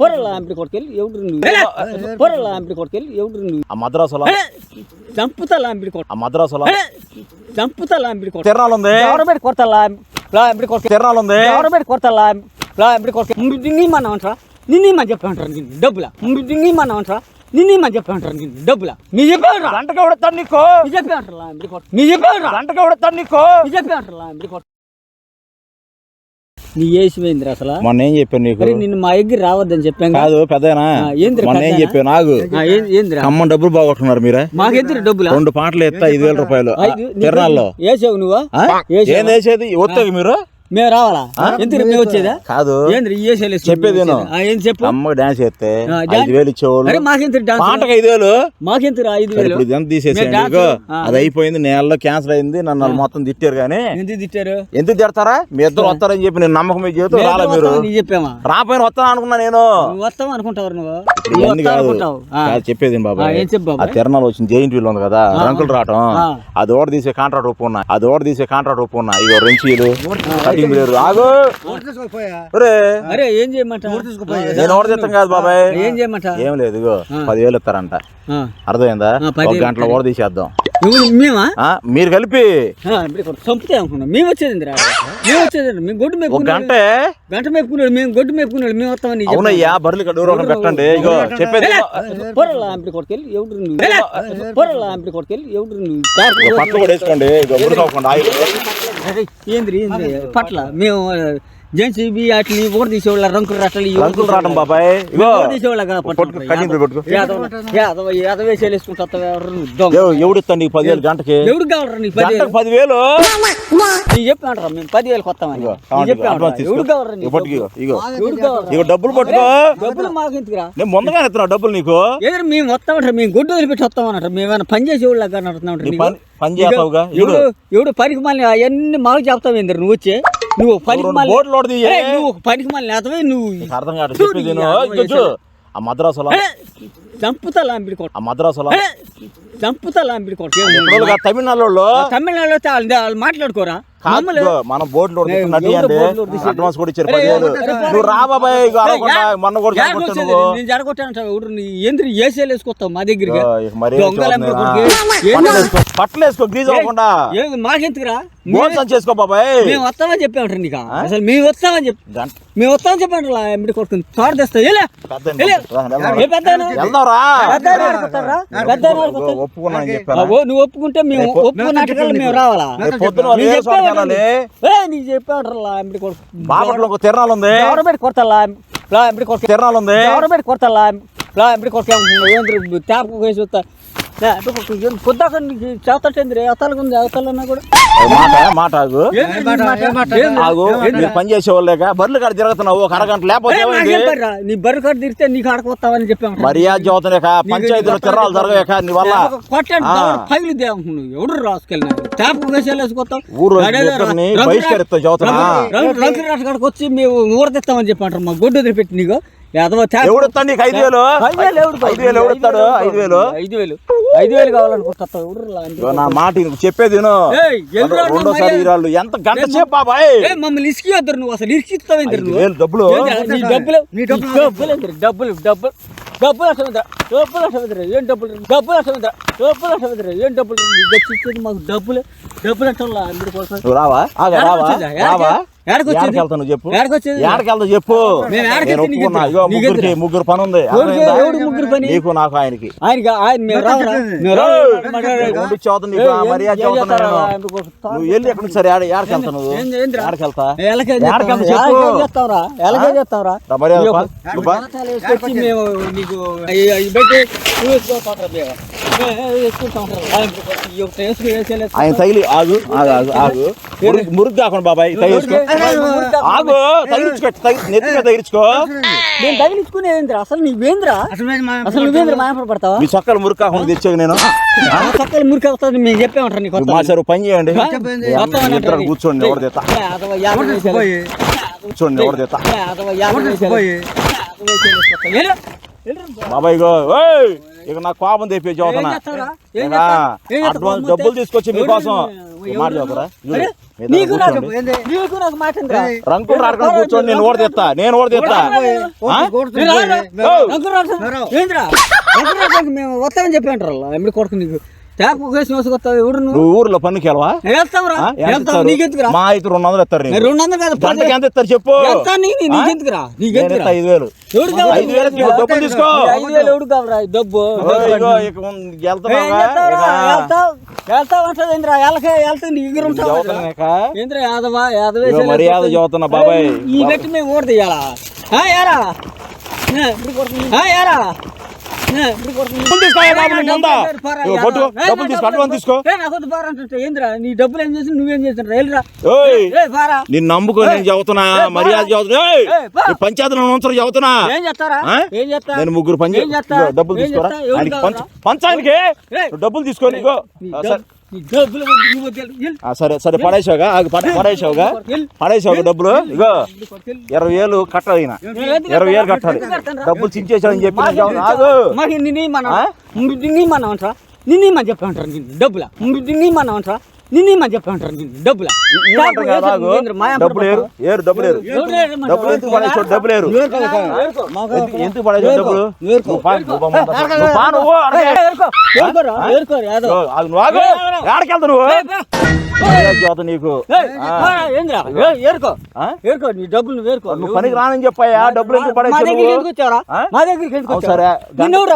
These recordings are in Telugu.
పొరల ఆంపిడి కొట్టుకెళ్ళి ఎవడు నువ్వు పొరల ఆంపిడి కొట్టుకెళ్ళి ఎవడు నువ్వు ఆ మద్రాసులో చంపుతా లాంపిడి కొట్ట ఆ మద్రాసులో చంపుతా లాంపిడి కొట్ట తిరణాలు ఉంది. ఎవడబెట్టి కొడతా లాంపిడి కొట్ట తిరణాలు ఉంది. ఎవడబెట్టి కొడతా లాంపిడి కొట్ట నిన్నీమన్నా అంటారా? నిన్నీమని చెప్పంటారు నిన్ను డబ్బులా? నిన్నీమన్నా అంటారా? నిన్ను డబ్బులా? నీ చెప్పాడు గంటకు ఎవడతాడు నీకు? నీ చెప్పాడు లాంపిడి కొట్ట నీ చెప్పాడు గంటకు ఎవడతాడు నీకు? నీ చెప్పాడు లాంపిడి కొట్ట నీ వేసిపోయింది అసలు? మొన్న ఏం చెప్పాను నీకు? నిన్ను మా దగ్గర రావద్దని చెప్పాను కదా. పెద్దనా మొన్న ఏం? చెప్పాను ఏందిరా? అమ్మ డబ్బులు బాగొట్టుకున్నారు మీరే? మాకెందుకు డబ్బులా? రెండు పాటలు ఎత్తా ఐదు వేల రూపాయలు. తిరణాల్లో. వేసావు నువ్వు? ఏం వేసేది వస్తాయి మీరు? మేము రావాలా? ఎందుకు మేము వచ్చేదా? కాదు. చెప్పేది. వచ్చేదా? ఏం చెప్పు? అమ్మ డాన్స్ చేస్తే ఐదు వేలు ఇచ్చేవాళ్ళు. ఐదు వేలు. మాకెంత ఐదు. అది అయిపోయింది నేలలో క్యాన్సర్ అయింది నన్ను మొత్తం తిట్టారు కానీ. ఎందుకు తిట్టారు? ఎందుకు తిడతారా? మీ ఇద్దరు వస్తారని చెప్పి నేను నమ్మకం మీద రాలే మీరు. చెప్పామా? రాపోయిన వస్తాను అనుకున్నా నేను. వస్తావు అనుకుంటావు నువ్వు. చెప్పేది బాబా ఆ, ఏం చెప్పు ఆ బాబాయ్? తిరణాలు వచ్చిన జైంట్ వీల్ ఉంది కదా రంకులు రావటం. అది ఓడ తీసే కాంట్రాక్ట్ ఒప్పుకున్నా. అది ఓడ తీసే కాంట్రాక్ట్ ఒప్పుకున్నా. ఇగో రెంచీలు లేరు ఆగు. అరే ఏం నేను ఓడ తీస్తాం కాదు బాబాయ్. ఏం చేయమంట? ఏం లేదు ఇగో పదివేలు ఇస్తారంట. అర్థమైందా? ఒక గంటలో ఓడ తీసేద్దాం. మేమా? మీరు కలిపి. ఆ, ఇప్పుడు ఇక్కడ చంపుతే అనుకున్నాం. మేము వచ్చేది రా మేము వచ్చేది మేము గొడ్డు ఒక మేపుకున్నాడు. గంట? గంట మేపుకున్నాడు. మేము గొడ్డు మేపుకున్నాడు. మేము వస్తామని నీకు అవునయ్యా బర్రెలు ఇక్కడ దూరం పెట్టండి. ఇగో చెప్పేది చెప్పాను. పొరల ఆంపిడి కొట్టుకెళ్ళి ఎవడు నువ్వు? పొరల ఆంపిడి కొట్టుకెళ్ళి ఎవడు నువ్వు? ఇగో పట్టు కూడా వేసుకోండి. ఇగో ఆయిల్ ఏంద్రి ఏంద్రి పట్ల మేము జెన్సీబీ అట్లి తీసేవాళ్ళ రంకులు రంకులు రావడం బాబాయ్. తీసేవాళ్ళ నీకు పదివేలు గంటకి? ఎవడు కావాలరా నీకు పదివేలు? గంటకు మేము పదివేలు కొత్తామని. ఎవడు కావాలరా ఇగో డబ్బులు పట్టుకో. డబ్బులు మాకు నేను ముందుగా ఇస్తున్నావు డబ్బులు నీకు. ఎదురు మేము వస్తామంటారు మేము గుడ్డు వదిలిపెట్టి వస్తామన్నట్టు. మేము ఏమైనా పని చేసే వాళ్ళ నీ పని పని చేస్తావుగా? ఎవడు ఎవడు పనికి మళ్ళీ అవన్నీ మాకు చెప్తావు నువ్వు వచ్చే? నువ్వు పనికి మళ్ళీ బోట్లు. అరే, నువ్వు పనికి మళ్ళీ నేతవే నువ్వు అర్థం కాదు చెప్పేది చూడు ఆ మద్రాసులో చంపుతా లాంపిడి కొట్ట. ఆ మద్రాసులో చంపుతా లాంపిడి కొట్ట. తమిళనాడులో తమిళనాడులో మాట్లాడుకోరా? మనం బోర్డులో నటి తీసేది? అడ్వాన్స్ కూడా ఇచ్చారు పదివేలు. నువ్వు రా బాబాయ్ ఇగో అడగకుండా మొన్న కూడా ఏంద్ర ఏసీలు వేసుకొస్తావు మా వేసుకో, బట్టలు వేసుకో గ్రీజ్ అవ్వకుండా. మాకెందుకురా? మోసం చేసుకో బాబాయ్. మేము వస్తామని చెప్పామంటారు నీకు. అసలు మేము వస్తామని చెప్పి మేము వస్తామని చెప్పండి ఎంబడి కొడుకుని. తోట తెస్తా ఏలే పెద్ద ఏలే. రా, వెళ్దాం. ఏ పెద్ద ఆయన? వెళ్దాం రా. పెద్ద ఆయన ఆడుకుంటారా? పెద్ద ఆయన ఆడుకుంటారా? ఇగో, ఒప్పుకున్నా అని చెప్పాను? అబ్బో, నువ్వు ఒప్పుకుంటే మేము ఒప్పుకున్నట్టుగా మేము రావాలా? వాళ్ళు నీకు కొడుకు. బాపట్లో ఒక తిరణాలు ఉంది. ఎవడబెట్టి కొడతా ఎంబడి కొడుకు. తిరణాలు ఉంది. ఎవడబెట్టి కొడతా ఎంబడి కొడుకు ట్యాప్ వేసి వస్తా పొద్దాక నీకు చేతటేంద్రి అవతలకు ఉంది అవతలన్నా కూడా మాట మాట ఆగు? ఆగు మీరు పని చేసే వాళ్ళేక బర్రెలు కాడ తిరుగుతున్నావు ఒక అరగంట లేకపోతే? నీ బర్రె కాడ తిరిగితే నీకు ఆడకొస్తావని చెప్పాము మర్యాద చదువుతున్నాక పంచాయతీలో తిరణాలు జరగక నీ వల్ల. పైలు దేవు ఎవడు రాసుకెళ్ళినాడు ట్యాప్ వేసేసుకొస్తాం ఊరు ఇద్దరిని బహిష్కరిస్తావు చదువుతున్నా వచ్చి మేము ఊరదిస్తామని చెప్పంటారు మా గొడ్డు వదిలిపెట్టి నీకు యాదవ ట్యాప్ ఎవడు ఇస్తాడు నీకు ఐదు వేలు? ఐదు వేలు ఎవడు ఐదు వేలు ఐదు వేలు ఐదు వేలు. ఐదు వేలు కావాలనుకుంటా నా మాట చెప్పేది రెండోసారి. ఈరాళ్ళు ఎంత గంట సేపు బాబాయ్ ఏ మమ్మల్ని ఇసుకి వద్దరు నువ్వు అసలు నువ్వు? డబ్బులు? నీ డబ్బులు? నీ డబ్బులు? డబ్బులు డబ్బులు డబ్బులు అసలు డబ్బులు అసలు ఏం డబ్బులు డబ్బులు అసలు డబ్బులు అసలు ఏం డబ్బులు? మాకు డబ్బులు. డబ్బులు అంటే అందరి కోసం రావా? రావా? రావా? ఏడకొచ్చేది? ఏడకి వెళ్తావు నువ్వు చెప్పు నేను ఒప్పుకున్నా? ఇగో ముగ్గురికి? ముగ్గురు పని ఉంది ముగ్గురు పని? నీకు నాకు ఆయనకి ఆయన చదువుతుంది నువ్వు వెళ్ళి ఎక్కడి నుంచి సరే నువ్వు? చెప్పు మర్యాద ఆయన తగిలి ఆగు ఆగు ఆగు ఆగు. మురుగు మురుగు కాకుండా బాబాయ్ తగిలించుకో. ఆగు తగిలించుకో తగి- నెత్తి మీద తగిలించుకో. నేను తగిలించుకునేది అసలు నువ్వేంద్రా అసలు నువ్వేంద్ర మాయపడ పడతావా మీ చొక్కలు మురుగు కాకుండా తెచ్చావు నేను. పక్కన మురికి అవుతుంది మేము చెప్పామంటారు నీకు మా సార్ పని చేయండి. కూర్చోండి ఎవరు వేసేయాలి. కూర్చోండి ఎవరు. వెళ్ళు. బాబాయ్ గో ఓయ్! ఇక నా కోపం తెప్పి చదువుతున్నా? అడ్వాన్స్ మొత్తం డబ్బులు తీసుకొచ్చి మీకోసం మాట రాడుకొని కూర్చొని నేను ఓడి తెస్తా నేను ఓడి తెస్తా మేము వస్తామని చెప్పి అంటారు కొడుకు నీకు. ట్యాప్ కేసు మోసుకొస్తావు ఎవడు నువ్వు? ఊర్లో పనికి వెళ్ళవా వెళ్తావురా వెళ్తావు? నీకెందుకురా మా అయితే రెండు వందలు నీకు. రెండు వందలు కాదు పది. గంటకి ఎంత ఇస్తారు చెప్పు? నీకెందుకురా ఐదు వేలు. ఎవడు కావాలి? తీసుకో, డబ్బులు తీసుకో. ఐదు వేలు ఎవడు కావాలరా? ఈ డబ్బు. వెళ్తావు? వెళ్తావు అంటది ఏంద్రా ఎలకే వెళ్తుంది నీ దగ్గర ఉంటావు. ఏంద్రా యాదవా మర్యాద చదువుతున్నా బాబాయ్. ఈ గట్టి మేము ఓడి తీయాలా? డబ్బులు తీసుకో, ఏ అడ్వాన్స్ తీసుకో. నీ డబ్బులు చేసి నువ్వేం నేను చదువుతున్నా మర్యాద చదువుతున్నా. ఏం చేస్తారా? ఏం చేస్తా నేను ముగ్గురు? ఇగో, డబ్బులు ఏం తీసుకోరా. చేస్తా? ఎవరు ఆయనకి పంచ కావాలా? పంచాయనికి ఏయ్. నువ్వు డబ్బులు సరే సరే సరే పడేసావుగా? పడేసావుగా? వెళ్ళు. పడేసావుగా డబ్బులు? ఇగో. ఇరవై వేలు కట్టాలి ఈయన. ఇరవై వేలు కట్టాలి? డబ్బులు చించేసాడని చెప్పి నిన్ను మనం ఆ? నిన్ను మనం అంటారా నిన్ను మనం చెప్పి అంటారు నిన్ను. డబ్బుల? నిన్ను మనం అంటారా నిన్ను మనం చెప్పి అంటారు నిన్ను? డబ్బుల? డబ్బులు ఏరు? ఏరు డబ్బులు ఏరు? డబ్బులు ఎందుకు డబ్బులు ఏరు? ఎందుకు- డబ్బులు? నువ్వు నీకు. ఏరుకో? ఏరుకో నీ నువ్వు పనికి రానని చెప్పాయా? డబ్బులు ఎందుకు ఆ? మా దగ్గరికి ఎందుకు? సరే. నిన్నెవరు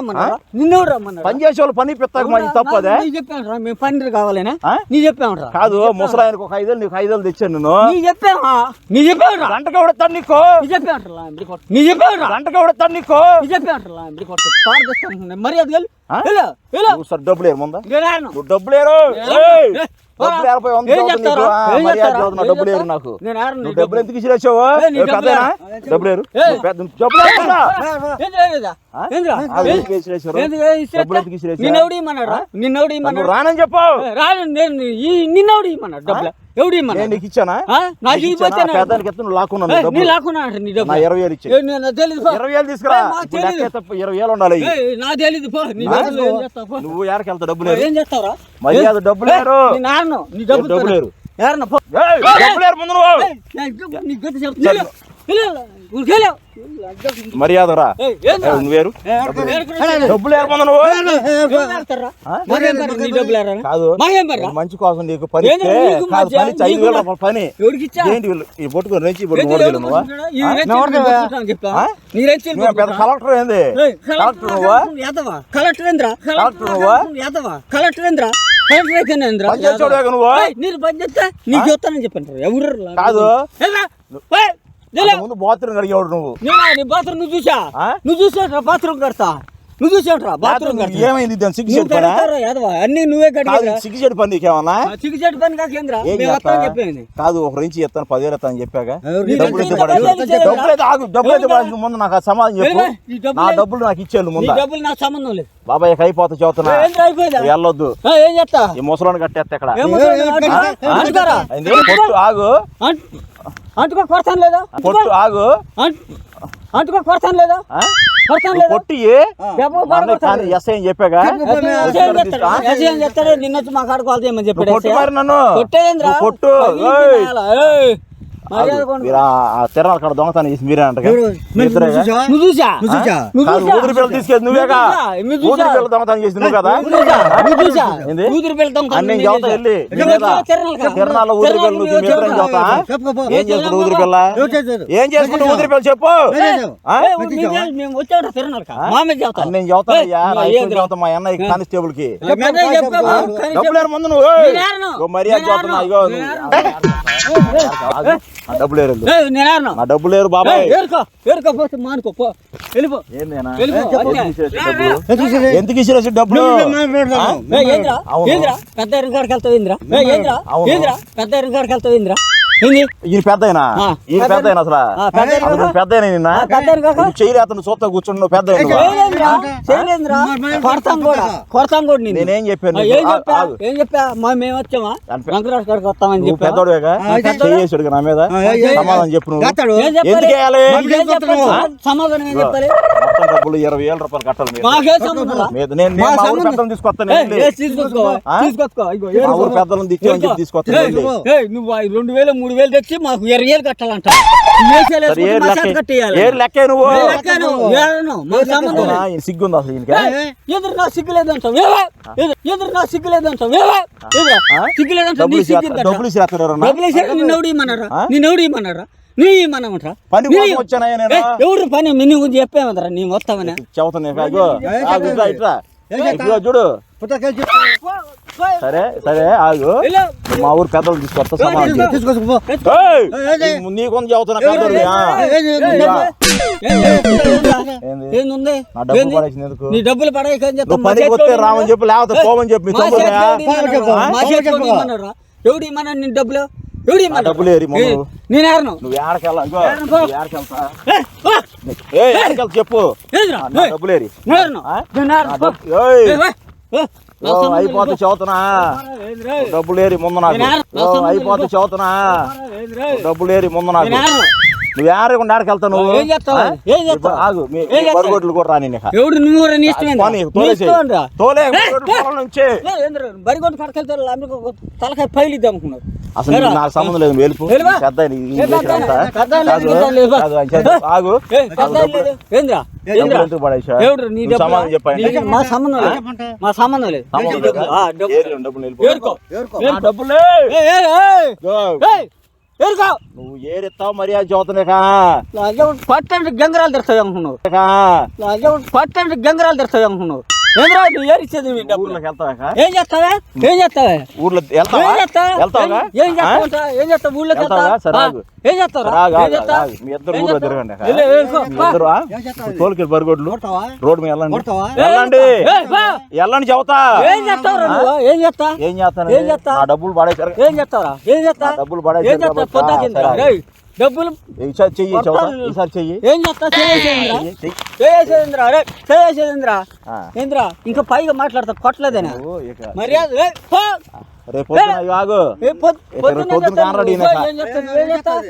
నిన్నెవరు రమ్మన్నారా? పని చేసే వాళ్ళు పని పిత్తకు తప్పదే చెప్పాను మేము పన్నీరు కావాలేనా? నీ కాదు ముసలాయనకు ఒక ఐదేళ్ళు నీకు ఐదేళ్ళు తెచ్చాను నేను. నీ నీ చెప్పావురా. గంటకు ఎవడతాడు నీకు. నీ కొట్టు నీ చెప్పావురా. గంటకు ఎవడతాడు నీకు. నీ మర్యాద డబ్బులు ఏరు ముందా నేను. రాను. నువ్వు డబ్బులు ఏరు. డబ్బులు ఏరు? నాకు. నువ్వు డబ్బులు. ఎందుకు ఇచ్చిరేసావు డబ్బులు? డబ్బులు? రానని నిన్నెవడు ఇమ్మన్నాడు? డబ్బులు ఎవడు నీకు ఇచ్చానా? నాకు ఇచ్చానా? నేను? పెద్దానికి ఎత్తు నువ్వు లాక్కున్నావు ఏ, నువ్వు నీ లాక్కున్నా నీ నా డబ్బులు. ఇరవై వేలు ఇచ్చే పో. ఇరవై వేలు తీసుకురా. ఇరవై వేలు ఉండాలి. ఏ, నాకు తెలీదు పో. నీ? డబ్బులు. నువ్వు ఎక్కడికి వెళ్తావు? డబ్బులు ఏరు ఏం చేస్తావురా? మర్యాద ఏరు నీ నాన్న నీ ఏరు. ఏరన్నా పో. ఏయ్, డబ్బులు ఏరు ముందు నువ్వు. నాకు నీ గతి చెప్తా వెళ్ళు. వెళ్ళు. ఊరికెళ్ళు. మర్యాద రా ఏయ్, ఏంద్రా? ఏయ్, నువ్వేరు. డబ్బులు నువ్వు? కాదు? మంచి కోసం నీకు పని కాదు? పని ఐదు వేల పని? ఏంటి ఈ పట్టుకొని పెద్ద కలెక్టర్ ఏంది కలెక్టర్ నువ్వా? కలెక్టర్ ఏంద్రా? కలెక్టర్ నువ్వా? కలెక్టర్ ఏంద్రా? నువ్వు నీకు చెప్తానని చెప్పంటారు ఎవరు? కాదు. ముందు బాత్రూమ్ కడిగేవాడు నువ్వు. నేనా? నీ బాత్రూమ్ నువ్వు చూసా? నువ్వు చూసాట్రా బాత్రూమ్ కడతా? నువ్వు చూసాట్రా బాత్రూమ్ ఏమైంది? దాని సిగ్గు యాదవా? అన్ని నువ్వే కడిగా సిగ్గు చెడు పని నీకేమన్నా చికిచెట్టు పని కాకేంద్రా చెప్పింది కాదు ఒక నుంచి ఇస్తాను పదివేలు ఇస్తాను చెప్పాక. డబ్బులు అయితే ముందు నాకు సమాధానం చెప్పు. నా డబ్బులు నాకు ఇచ్చేళ్ళు నీ ముందు? డబ్బులు నాకు సంబంధం లేదు. బాబాయ్ అయిపోతా చదువుతున్నా. వెళ్ళొద్దు. ఏం చేస్తా? ఈ ముసలోని కట్టేస్తా ఇక్కడ. ఆగు. అంటు- అంటుకో కొడతాను లేదా? పొట్టు ఆగు. అంటు- అంటుకో కొడతాను లేదా? కానీ ఎస్ఐ చెప్పాగా? నిన్న వచ్చి మా కాడకు కాల్ చేయమని నువ్వు చెప్పాడు కొట్టు. మరి ఆ- తిరణాల కాడ దొంగతనం చేసి మీరే అంట నువ్వు చూసా నువ్వు చూసా నువ్వు కాదు చూసా? ఊదిరి పిల్లలు తీసుకెళ్ళి నువ్వేగా? నువ్వు చూసా? నువ్వు చూసా? ఊదిరి పిల్లలు దొంగతనం చేసి నువ్వు కదా? నువ్వు చూసా? నువ్వు చూసా? ఏంది? కూతురు పెళ్తాం అన్నీ నేను చదువుతా వెళ్ళి? నీ మీద తిరణాల ఊదిరి పిల్లలు నువ్వు మీ ఇద్దరం చదువుతా ఏం చేసుకుంటావు ఊదిరి పిల్ల? ఏం ఊదిరి చెప్పు? అన్నీ నేను మా అన్నయ్య కానిస్టేబుల్కి డబ్బులు ముందు. నువ్వు మర్యాద నా డబ్బులు ఏరు నేను. నా డబ్బులు ఏరు బాబాయ్ ఏరుకో ఏరుకో పోతే మానుకో పో వెళ్ళిపో ఏందేనా వెళ్ళిపో. ఎందుకు ఇచ్చిరేసి డబ్బులు ఏంద్రా. ఏంద్రా పెద్ద ఎరుగాడికి వెళ్తావు ఏంద్రా పెద్ద ఎరుగాడికి వెళ్తావు ఏంద్రా ఏంది ఈయన. ఈయన పెద్ద ఆయన అసలు? పెద్ద ఆయన కాక? నువ్వు చేయలే అతను చూస్తా కూర్చుని నువ్వు పెద్ద కొడతాం కూడా. కొడతాం కూడా నిన్ను. నేనేం చెప్పాను ఆ, నీకు? ఏం ఆ- చెప్పా? ఆగు. ఏం చెప్పా? మా మేము వచ్చామా? అనిపి- రంగరాజు గారికి వస్తామని నువ్వు చెప్పా పెద్దోడుగా చేసాడు నా మీద. సమాధానం చెప్పు? సమాధానం ఏం చెప్పాలి? డబ్బులు ఇరవై వేల రూపాయలు కట్టాలి తీసుకొస్తాను. ఏయ్, నువ్వు ఆ రెండు వేలు మూడు వేలు తెచ్చి మాకు ఇరవై వేలు కట్టాలంట. సిగ్గుంది అసలు ఈయనకి ఎదురు నా? ఎదురు- నా డబ్బులు ఇమ్మన్నారా? ఇమ్మన్నారా? పని ఎవరు మిన్ని గురించి చెప్పామంటారా? నీ మొత్తం చూడు. సరే సరే ఆగు మా ఊరు పెద్దలు తీసుకొస్తా. ఏంది? ఏంది నా డబ్బులు వస్తే ఏమన్నా? రామని చెప్పి లేకపోతే పోమని చెప్పి? ఎవడు ఇమ్మన్నా నీ డబ్బులు ఎవడు ఇమ్మన్నా? డబ్బులు ఏరి నేను ఏరను నువ్వు ఏడకెళ్ళా చెప్పు డబ్బులు ఏరి అయిపోతే. చదువుతున్నా ఏందిరా? డబ్బులు ఏరి ముందు నాకు అయిపోతే. చదువుతున్నా ఏందిరా? డబ్బులు ఏరి ముందు నాకు నువ్వు ఏరకుండా ఏడకెళ్తావు నువ్వు? ఏం చేస్తావు? ఏం చేస్తావు? ఆగు? బరిగొడ్లు కూడా రాని ఎవడు నువ్వు నీ. ఇష్టమేందా? తోలే నుంచి? బరిగొడ్డు కడకెళ్తారు ఒక తలకాయ పైలు ఇద్దాం అనుకున్నారు. అసలు నీకు సంబంధం లేదు వెళ్ళిపో. వెళ్ళిపో. పెద్ద ఆగు. ఏందిరా? మా సంబంధం లేదు. మా సంబంధం లేదు. డబ్బులు. డబ్బులు. ఏరుకో. నువ్వు ఏరెత్తావు మర్యాద చదువుతున్నాక పట్టండి గంగరాలు తెస్తావు అనుకున్నావు. పట్టండి గంగరాలు తెస్తావు అనుకున్నావు. ఏంద్రా నువ్వు ఏరిచ్చేది మీ డబ్బులు? ఊర్లోకి వెళ్తావాక? ఏం చేస్తావా? ఏం చేస్తావా? ఊర్లో వెళ్తావా? ఏం చేస్తావు? వెళ్తావుగా ఏం చేస్తావు ఏం చేస్తావు? ఊళ్ళోకి వెళ్తావా? వెళ్తావా? సరే, ఆ, ఆగు. ఏం చేస్తావు రాగు, ఏం ఆగు, చేస్తావు? ఆగు. మీ ఇద్దరు ఏం ఊర్లో చేస్తావు? తిరగండి అక్క. వెళ్ళు, వెళ్ళు, మీ పా. ఇద్దరు తోలుకెళ్ళి బరిగొడ్లు. కొడతావా? రోడ్డు మీద వెళ్ళండి. కొడతావా? వెళ్ళండి. ఏయ్, పా. వెళ్ళండి చెబుతా. ఏం చేస్తావురా నువ్వు? ఏం చేస్తా? ఏం చేస్తాను? ఏం చేస్తా? నా డబ్బులు పడేసారు ఏం చేస్తావురా? ఏం చేస్తా? నా డబ్బులు పడేసారు ఏం చేస్తా డబ్బులు ఈసారి చెయ్యి. ఈసారి చెయ్యి. ఏం చేస్తా? చేసేసింద్రా. ఏంద్రా ఇంకా పైగా మాట్లాడతా కొట్టలేదేనా? మర్యాద.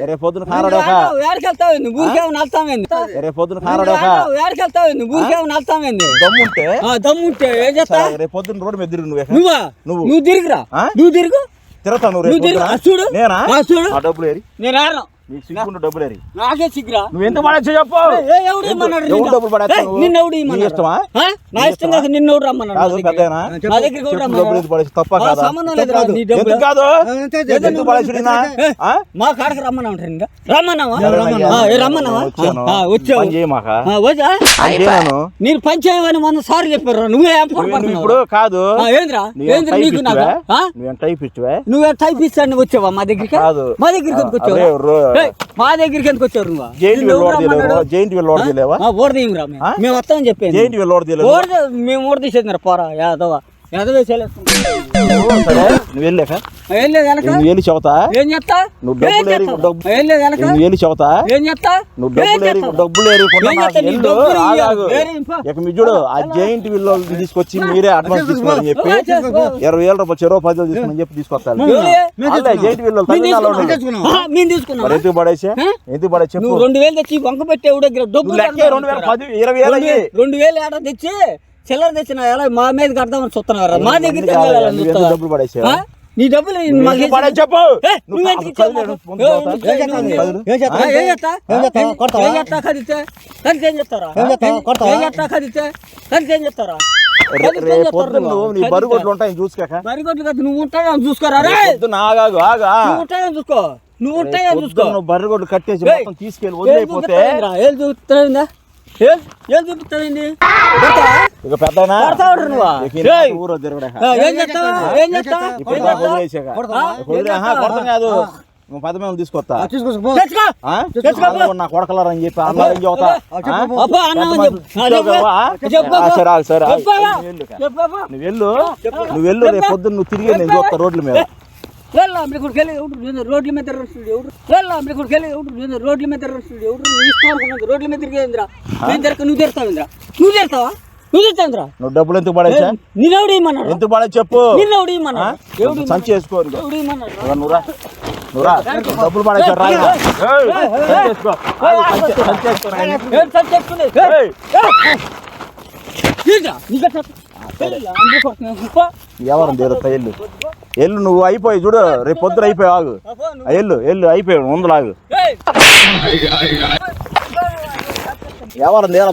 రేపు పొద్దున ఊరికేమో నలుతామేంది రేపు పొద్దున ఊరికేమో నలుతామేంది దమ్ముంటే? ఏం చేస్తా రేపు పొద్దున రోడ్డు మీద తిరుగు నువ్వు. నువ్వా? నువ్వు. నువ్వు తిరుగురా? నువ్వు తిరుగు? ఆ, చూడు. నేనా? చూడు. డబ్బులు నేను ఆడను నీకు సిగ్గుండు డబ్బులు ఏరి నాకే సిగ్గురా? నువ్వు ఎంత పడచ్చు చెప్పు? ఏ, ఎవడు ఇమ్మన్నాడు ఎవడు నిన్ను? డబ్బులు పడేస్తావు ఏ, నువ్వు? నిన్ను ఎవడు నీ ఇమ్మన్నాడు? ఇష్టమా? ఆ? నా ఇష్టం కాదు నిన్ను ఎవడు రమ్మన్నాడు? కాదు నా దగ్గరికి? పెద్దనా నా దగ్గరికి ఎవడు చెప్పు డబ్బులు రమ్మన్నాడు? ఎందుకు పడేసి తప్ప ఆ, కాదా? సంబంధం లేదురా, నీ డబ్బులు. ఎందుకు కాదు? అంతే, ఎందుకు పడేసినా మా కాడకి రమ్మన్నా ఉంటారు రమ్మన్నావా? రమ్మన్నా. ఆ, ఏ, రమ్మన్నావా? వచ్చాను. ఆ, వచ్చావు. పని చేయమాక ఆ, వచ్చా? చేయను. నేను పంచాయని వంద సార్లు చెప్పారు నువ్వే? ఇప్పుడు? కాదు. ఏంద్రా? నువ్వేం ఏంద్రా? టైప్ నీకు నాకు? నువ్వేం టైప్ ఇచ్చివా? నువ్వే టైప్ వచ్చావా మా దగ్గరికి? కాదు. మా దగ్గరికి వచ్చావు మా దగ్గరికి ఎందుకు నువ్వు? జైంట్ నిన్ను వీల్ ఎవరు లోడ్ తీయలేవా రమ్మన్నాడు? జైంట్ వీల్ లోడ్ తీయలేవా? ఆ, ఓడదీయం రా మేము. వస్తామని చెప్పాను జైంట్ వీల్ లోడ్ తీయలేవా ఓడదే మేము ఓడ తీసేదిరా పోరా యాదవ. నువ్వు వెళ్ళి చెబుతా ఏం డబ్బులు ఏరి-? డబ్బు- వెళ్ళి చెబుతా ఏం నువ్వు ఏరి వెళ్ళు. ఇక మీ చూడు ఆ జైంట్ వీల్ లోడ్ తీసుకొచ్చి మీరే అడ్వాన్స్ తీసుకోవాలని చెప్పి. ఇరవై వేల రూపాయలు చెరో పదివేలు తీసుకుని చెప్పి జైంట్ తమిళనాడులో మరి ఎందుకు పడేసా? ఎందుకు పడే చెప్పు. నువ్వు రెండు వేలు తెచ్చి వంక పెట్టి దగ్గర డబ్బులు రెండు వేల పది ఇరవై వేలు రెండు వేలు- రెండు వేలు ఏడ తెచ్చి? చిల్లర తెచ్చిన ఎలా మా మీద కడదామని చూస్తున్నారు మా దగ్గర డబ్బులు పడేసావు? నీ డబ్బులు చెప్పు నువ్వు నువ్వు ఎందుకు కదిలే, ఇచ్చావు ముందు మాకు? పోతా. ఏ, ఎందుకు కదిలు. ఇచ్చావు? కదిలు. ఏం చేస్తా? ఆ, ఏం చేస్తా? ఏం చేస్తా? ఏం- కొడతావా? ఏం చేస్తా కదితే? కదితే ఏం చేస్తారా? ఏం చేస్తా? ఏం- కొడతావా? ఏం చేస్తా కదితే? కదితే ఏం చేస్తారా? రే- కదితే ఏం రేపు చేస్తారు పొద్దున్న నువ్వు? నువ్వు నీ కదితే. బరుగొడ్లు ఉంటాయి చూసుకోక బరిగొడ్లు కాదు, నువ్వు ఉంటాయో చూసుకోరా ఆగాగు ఆగా నువ్వు చూసుకో నువ్వు ఉంటాయో రేపు చూసుకో నువ్వు బర్రెగొడ్లు కట్టేసి తీసుకెళ్ళి ఏం? ఏం ఏం చూపిస్తావేంది కొడతావా? ఇక పెద్దనా కొడతావుడు నువ్వు? ఇక ఈ ఏయ్. ఊరు తిరగడాక ఆ, ఏం చేస్తావా ఏం చేస్తావా ఇప్పుడు ఏం దాకా చేస్తావా? వదిలేసాక ఆ? ఇక వదిలే- ఏం ఆహా, చేస్తావా? కొడతాం కాదు నువ్వు పది మంది తీసుకొస్తా తీసుకొచ్చుకో తెచ్చుకో ఆ? తెచ్చుకో. వాళ్ళు నా కొడకలారని చెప్పి అన్నారని చెబుతా ఆ, చెప్పు, ఆ? పో. అబ్బా అన్నామని ఎంతమంది చెప్పు ఆ, చెప్పు. చెప్పవా? చెప్పు. ఆ, సరే ఆగు, సరే ఆగు. చెప్పవా? నువ్వు వెళ్ళు ఇక. చెప్పవా? నువ్వు వెళ్ళు నువ్వు వెళ్ళు రేపు పొద్దున్న నువ్వు తిరిగి నేను చూస్తా రోడ్ల మీద వెళ్ళా మీ కొడుకు వెళ్ళి నేను రోడ్ల మీద తిరగడు ఎవడు వెళ్ళా మీ కొడుకు వెళ్ళి నేను రోడ్ల మీద తిరగడు ఎవడు నీ ఇష్టం అనుకున్నది రోడ్ల మీద తిరిగేంద్రా నేను తిరగ నువ్వు తిరుగుతావేంద్రా నువ్వు తిరుగుతావా? నువ్వు తిరుగుతావేంద్రా నువ్వు డబ్బులు ఎందుకు పడేసా నిన్నెవడు ఇమ్మన్నాడు ఎందుకు పడే చెప్పు. నిన్నెవడు ఆ? ఇమ్మన్నాడు ఎవడు సంచి ఇదిగో. ఎవడు ఇమ్మన్నాడు ఇదిగో నువ్వు రా నువ్వు రా డబ్బులు పడేసారు రా. ఏయ్, సంచి. ఆగు, సంచి- సంచి ఎవరు తీరుతా ఎల్లు ఎల్లు నువ్వు అయిపోయి చూడు రేపు పొద్దున అయిపోయి ఆగు. ఎల్లు ఎల్లు అయిపోయావు ముందు ఏయ్. ఎవరు తీర